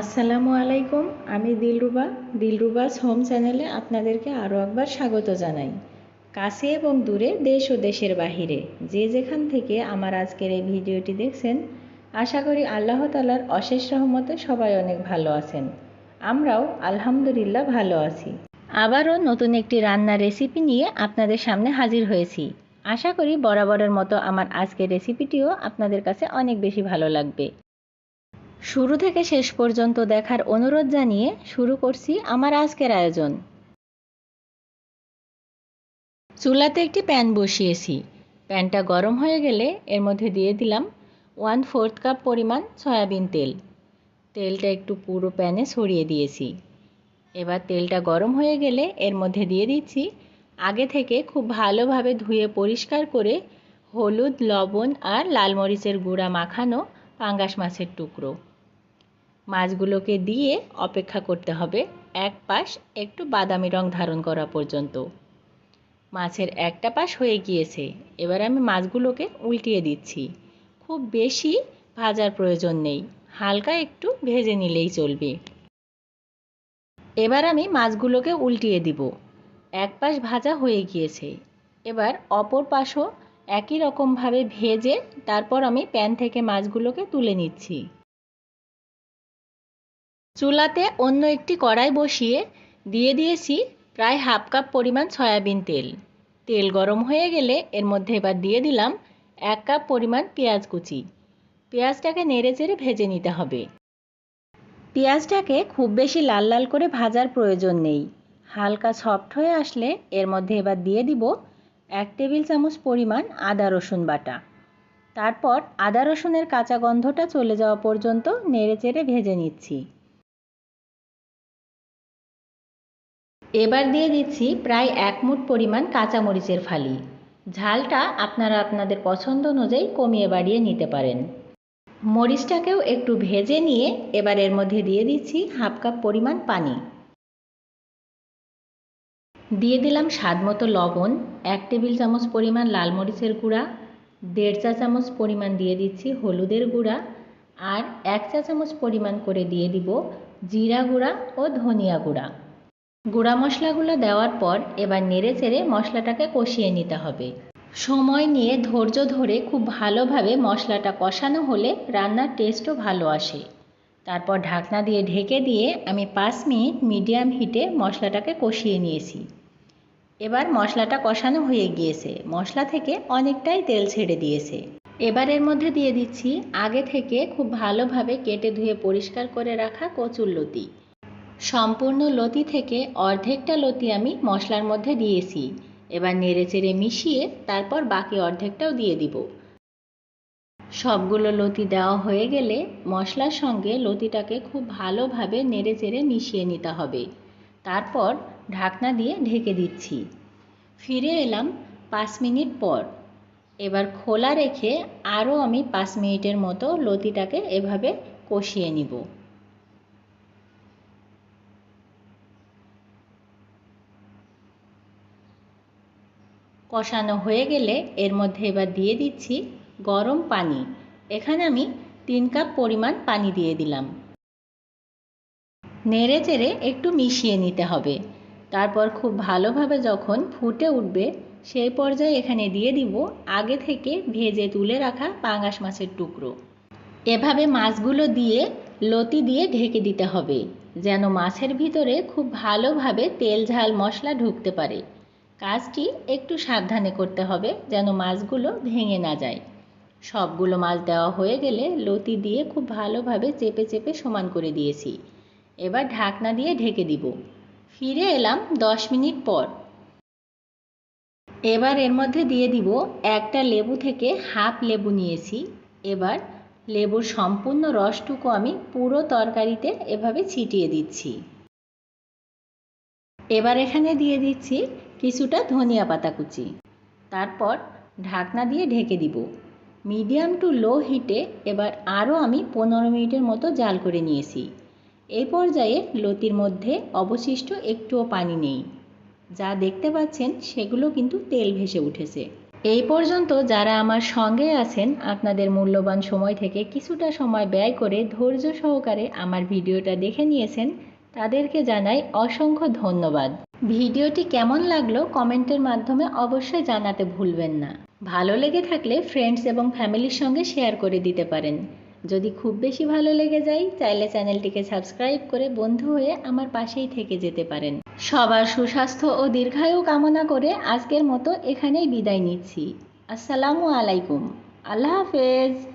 আসসালামু আলাইকুম, আমি দিলরুবা। দিলরুবাস হোম চ্যানেলে আপনাদেরকে আরও একবার স্বাগত জানাই। কাছে এবং দূরে দেশ ও দেশের বাহিরে যে যেখান থেকে আমার আজকের এই ভিডিওটি দেখছেন, আশা করি আল্লাহ তালার অশেষ রহমতে সবাই অনেক ভালো আছেন। আমরাও আলহামদুলিল্লাহ ভালো আছি। আবারও নতুন একটি রান্নার রেসিপি নিয়ে আপনাদের সামনে হাজির হয়েছি। আশা করি বরাবরের মতো আমার আজকের রেসিপিটিও আপনাদের কাছে অনেক বেশি ভালো লাগবে। শুরু থেকে শেষ পর্যন্ত দেখার অনুরোধ জানিয়ে শুরু করছি আমার আজকের আয়োজন। চুলাতে একটি প্যান বসিয়েছি। প্যানটা গরম হয়ে গেলে এর মধ্যে দিয়ে দিলাম ওয়ান ফোর্থ কাপ পরিমাণ সয়াবিন তেল। তেলটা একটু পুরো প্যানে ছড়িয়ে দিয়েছি। এবার তেলটা গরম হয়ে গেলে এর মধ্যে দিয়ে দিচ্ছি আগে থেকে খুব ভালোভাবে ধুয়ে পরিষ্কার করে হলুদ, লবণ আর লাল মরিচের গুঁড়া মাখানো পাঙ্গাস মাছের টুকরো। মাছগুলোকে দিয়ে অপেক্ষা করতে হবে। এক পাশ একটু বাদামি রং ধারণ করা পর্যন্ত। মাছের একটা পাশ হয়ে গিয়েছে। এবার আমি মাছগুলোকে উল্টিয়ে দিচ্ছি। খুব বেশি ভাজার প্রয়োজন নেই। হালকা একটু ভেজে নিলেই চলবে। এবার আমি মাছগুলোকে উল্টিয়ে দিব। এক পাশ ভাজা হয়ে গিয়েছে। এবার অপর পাশও একই রকমভাবে ভেজে তারপর আমি প্যান থেকে মাছগুলোকে তুলে নিচ্ছি। চুলাতে অন্য একটি কড়াই বসিয়ে দিয়ে দিয়েছি প্রায় হাফ কাপ পরিমাণ সয়াবিন তেল। তেল গরম হয়ে গেলে এর মধ্যে এবার দিয়ে দিলাম এক কাপ পরিমাণ পেঁয়াজ কুচি। পেঁয়াজটাকে নেড়ে চেড়ে ভেজে নিতে হবে। পেঁয়াজটাকে খুব বেশি লাল লাল করে ভাজার প্রয়োজন নেই। হালকা সফট হয়ে আসলে এর মধ্যে এবার দিয়ে দিব এক টেবিল চামচ পরিমাণ আদা রসুন বাটা। তারপর আদা রসুনের কাঁচা গন্ধটা চলে যাওয়া পর্যন্ত নেড়ে চেড়ে ভেজে নিচ্ছি। এবার দিয়ে দিচ্ছি প্রায় এক মুঠ পরিমাণ কাঁচামরিচের ফালি। ঝালটা আপনারা আপনাদের পছন্দ অনুযায়ী কমিয়ে বাড়িয়ে নিতে পারেন। মরিচটাকেও একটু ভেজে নিয়ে এবার এর মধ্যে দিয়ে দিচ্ছি হাফ কাপ পরিমাণ পানি। দিয়ে দিলাম স্বাদ মতো লবণ, এক টেবিল চামচ পরিমাণ লাল মরিচের গুঁড়া, দেড় চা চামচ পরিমাণ দিয়ে দিচ্ছি হলুদের গুঁড়া আর এক চা চামচ পরিমাণ করে দিয়ে দিব জিরা গুঁড়া ও ধনিয়া গুঁড়া। গুঁড়া মশলাগুলো দেওয়ার পর এবার নেড়ে চেড়ে মশলাটাকে কষিয়ে নিতে হবে। সময় নিয়ে ধৈর্য ধরে খুব ভালোভাবে মশলাটা কষানো হলে রান্নার টেস্টও ভালো আসে। তারপর ঢাকনা দিয়ে ঢেকে দিয়ে আমি পাঁচ মিনিট মিডিয়াম হিটে মশলাটাকে কষিয়ে নিয়েছি। এবার মশলাটা কষানো হয়ে গিয়েছে। মশলা থেকে অনেকটাই তেল ছেড়ে দিয়েছে। এবার এর মধ্যে দিয়ে দিচ্ছি আগে থেকে খুব ভালোভাবে কেটে ধুয়ে পরিষ্কার করে রাখা কচুর লতি। সম্পূর্ণ লতি থেকে অর্ধেকটা লতি আমি মশলার মধ্যে দিয়েছি। এবার নেড়ে চেড়ে মিশিয়ে তারপর বাকি অর্ধেকটাও দিয়ে দিব। সবগুলো লতি দেওয়া হয়ে গেলে মশলার সঙ্গে লতিটাকে খুব ভালোভাবে নেড়ে চেড়ে মিশিয়ে নিতে হবে। তারপর ঢাকনা দিয়ে ঢেকে দিচ্ছি। ফিরে এলাম পাঁচ মিনিট পর। এবার খোলা রেখে আরও আমি পাঁচ মিনিটের মতো লতিটাকে এভাবে কষিয়ে নিব। কষানো হয়ে গেলে এর মধ্যে এবার দিয়ে দিচ্ছি গরম পানি। এখানে আমি তিন কাপ পরিমাণ পানি দিয়ে দিলাম। নেড়ে চেড়ে একটু মিশিয়ে নিতে হবে। তারপর খুব ভালোভাবে যখন ফুটে উঠবে, সেই পর্যায়ে এখানে দিয়ে দিব আগে থেকে ভেজে তুলে রাখা পাঙাশ মাছের টুকরো। এভাবে মাছগুলো দিয়ে লতি দিয়ে ঢেকে দিতে হবে, যেন মাছের ভিতরে খুব ভালোভাবে তেল ঝাল মশলা ঢুকতে পারে। কাজটি একটু সাবধানে করতে হবে যেন মাছগুলো ভেঙে না যায়। সবগুলো মাছ দেওয়া হয়ে গেলে লতি দিয়ে খুব ভালোভাবে চেপে চেপে সমান করে দিয়েছি। এবার ঢাকনা দিয়ে ঢেকে দিব। ফিরে এলাম দশ মিনিট পর। এবার এর মধ্যে দিয়ে দিব একটা লেবু থেকে হাফ লেবু নিয়েছি। এবার লেবুর সম্পূর্ণ রসটুকু আমি পুরো তরকারিতে এভাবে ছিটিয়ে দিচ্ছি। এবার এখানে দিয়ে দিচ্ছি কিছুটা ধনিয়া পাতা কুচি। তারপর ঢাকনা দিয়ে ঢেকে দিব। মিডিয়াম টু লো হিটে এবার আরও আমি পনেরো মিনিটের মতো জাল করে নিয়েছি। এই পর্যায়ে লতির মধ্যে অবশিষ্ট একটুও পানি নেই। যা দেখতে পাচ্ছেন সেগুলো কিন্তু তেল ভেসে উঠেছে। এই পর্যন্ত যারা আমার সঙ্গে আছেন, আপনাদের মূল্যবান সময় থেকে কিছুটা সময় ব্যয় করে ধৈর্য সহকারে আমার ভিডিওটা দেখে নিয়েছেন, তাদেরকে জানাই অসংখ্য ধন্যবাদ। ভিডিওটি কেমন লাগল কমেন্টের মাধ্যমে অবশ্যই জানাতে ভুলবেন না। ভালো লেগে থাকলে ফ্রেন্ডস এবং ফ্যামিলির সঙ্গে শেয়ার করে দিতে পারেন। যদি খুব বেশি ভালো লেগে যায় চাইলে চ্যানেলটিকে সাবস্ক্রাইব করে বন্ধু হয়ে আমার পাশেই থেকে যেতে পারেন। সবার সুস্বাস্থ্য ও দীর্ঘায়ু কামনা করে আজকের মতো এখানেই বিদায় নিচ্ছি। আসসালামু আলাইকুম। আল্লাহ হাফেজ।